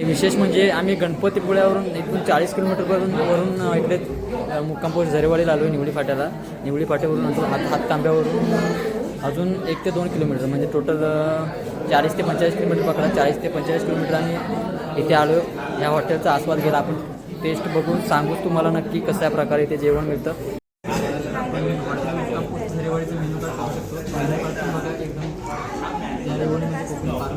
विशेष म्हणजे आम्ही गणपतीपुळ्यावरून एकूण चाळीस किलोमीटरवरून वरून इकडे मुक्कामपूर झरेवाडीला आलो निवडी फाट्याला. निवडी फाट्यावरून नंतर हात हातकांब्यावरून अजून एक ते दोन किलोमीटर. म्हणजे टोटल चाळीस ते पंचेचाळीस किलोमीटर पकडा. चाळीस ते पंचेचाळीस किलोमीटर आम्ही इथे आलो. या हॉटेलचा आस्वाद घेतला आपण टेस्ट बघून सांगूच तुम्हाला नक्की कशा प्रकारे इथे जेवण मिळतं आपण हॉटेल मुक्काम पोस्ट झरेवाडीचं मेनू कार्ड पाहू शकतो मेनू कार्ड पण बघा एकदम झरेवाडीमध्ये कोकण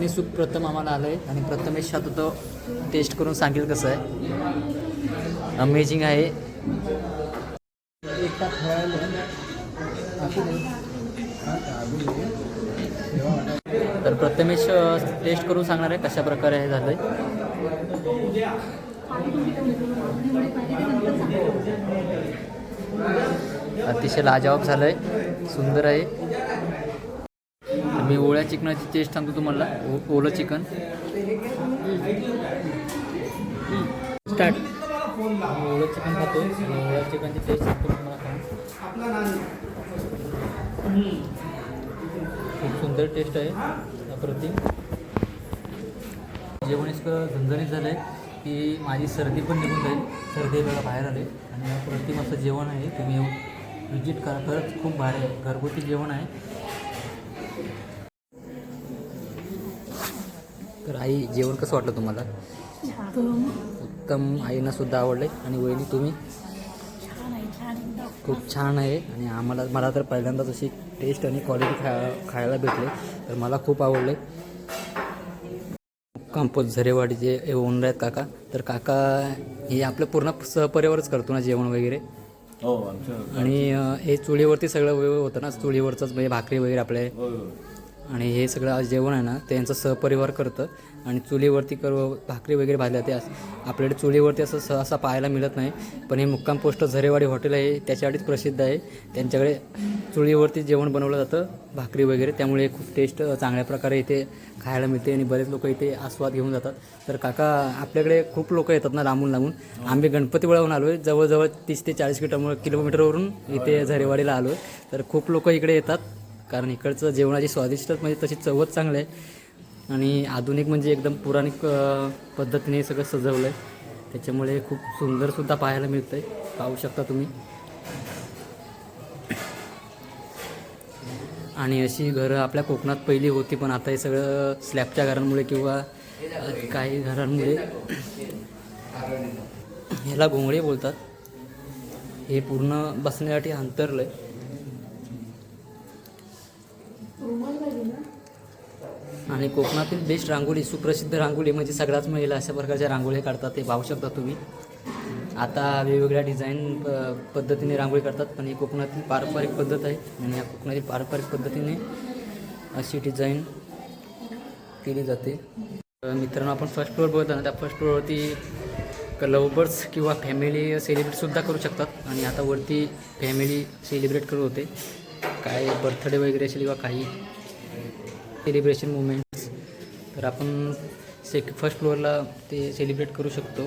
नाचणी सूप प्रथम आम्हाला आलं आहे आणि प्रथमेश आता तो टेस्ट करून सांगेल कसं आहे. अमेझिंग आहे. तर प्रथमेश टेस्ट करून सांगणार आहे कशा प्रकारे हे झालं अतिशय लाजवाब झालं आहे सुंदर आहे. मी ओळ्या चिकनाची टेस्ट सांगतो तुम्हाला. ओ- ओलं चिकन. स्टार्ट ओलं चिकन खातो ओळ्या चिकनची टेस्ट सांगतो तुम्हाला खूप सुंदर टेस्ट आहे अप्रतिम जेवण इतकं झणझणीत झालं आहे की माझी सर्दी पण निघून जाईल. सर्दी वेळा बाहेर आले. आणि अप्रतिम असं जेवण आहे. तुम्ही येऊन विजिट करा. खरंच खूप भारी आहे. घरगुती जेवण आहे. तर आई जेवण कसं वाटलं तुम्हाला? उत्तम आईना सुद्धा आवडले. आणि वहिनी तुम्ही? खूप छान आहे. आणि आम्हाला मला तर पहिल्यांदाच अशी टेस्ट आणि क्वालिटी खा खायला भेटले. तर मला खूप आवडले. कंपोज झरेवाडीचे हे ओनर आहेत काका तर काका हे आपलं पूर्ण सहपरिवारच करतो ना जेवण वगैरे? हो आणि हे चुलीवरती सगळं होतं ना? चुलीवरचंच म्हणजे भाकरी वगैरे आपले? आणि हे सगळं आज जेवण आहे ना त्यांचं सहपरिवार करतं. आणि चुलीवरती कर भाकरी वगैरे भाजल्या ते आपल्याकडे चुलीवरती असं सहसा पाहायला मिळत नाही. पण हे मुक्काम पोस्ट झरेवाडी हॉटेल आहे त्याच्यासाठीच प्रसिद्ध आहे. त्यांच्याकडे चुलीवरती जेवण बनवलं जातं भाकरी वगैरे. त्यामुळे खूप टेस्ट चांगल्या प्रकारे इथे खायला मिळते आणि बरेच लोक इथे आस्वाद घेऊन जातात. तर काका आपल्याकडे खूप लोक येतात ना लांबून लांबून. आम्ही गणपतीपुळ्याहून आलो आहे जवळजवळ तीस ते चाळीस किलो किलोमीटरवरून इथे झरेवाडीला आलो आहे तर खूप लोक इकडे येतात. कारण इकडचं जेवणाची स्वादिष्टच म्हणजे तशी चवच चांगलं आहे. आणि आधुनिक म्हणजे एकदम पुराणिक पद्धतीने सगळं सजवलं आहे त्याच्यामुळे खूप सुंदरसुद्धा पाहायला मिळतं आहे पाहू शकता तुम्ही. आणि अशी घरं आपल्या कोकणात पहिली होती पण आता हे सगळं स्लॅबच्या घरांमुळे किंवा काही घरांमुळे ह्याला घोंगडे बोलतात. हे पूर्ण बसण्यासाठी अंतरलं आहे आणि कोकणातील बेस्ट रांगोळी सुप्रसिद्ध रांगोळी म्हणजे सगळ्याच महिला अशा प्रकारच्या रांगोळी काढतात ते पाहू शकता तुम्ही. आता वेगवेगळ्या डिझाईन प- पद्धतीने रांगोळी काढतात पण ही कोकणातील पारंपरिक पद्धत आहे आणि या कोकणातील पारंपरिक पद्धतीने अशी डिझाईन केली जाते. मित्रांनो आपण फर्स्ट फ्लोअर बोलतो ना त्या फर्स्ट फ्लोअरवरती लवबर्ड्स किंवा फॅमिली सेलिब्रेटसुद्धा करू शकतात. आणि आता वरती फॅमिली सेलिब्रेट करू होते. काय बर्थडे वगैरे असेल किंवा काही सेलिब्रेशन मुवमेंट तर आपण सेक फर्स्ट फ्लोअरला ते सेलिब्रेट करू शकतो.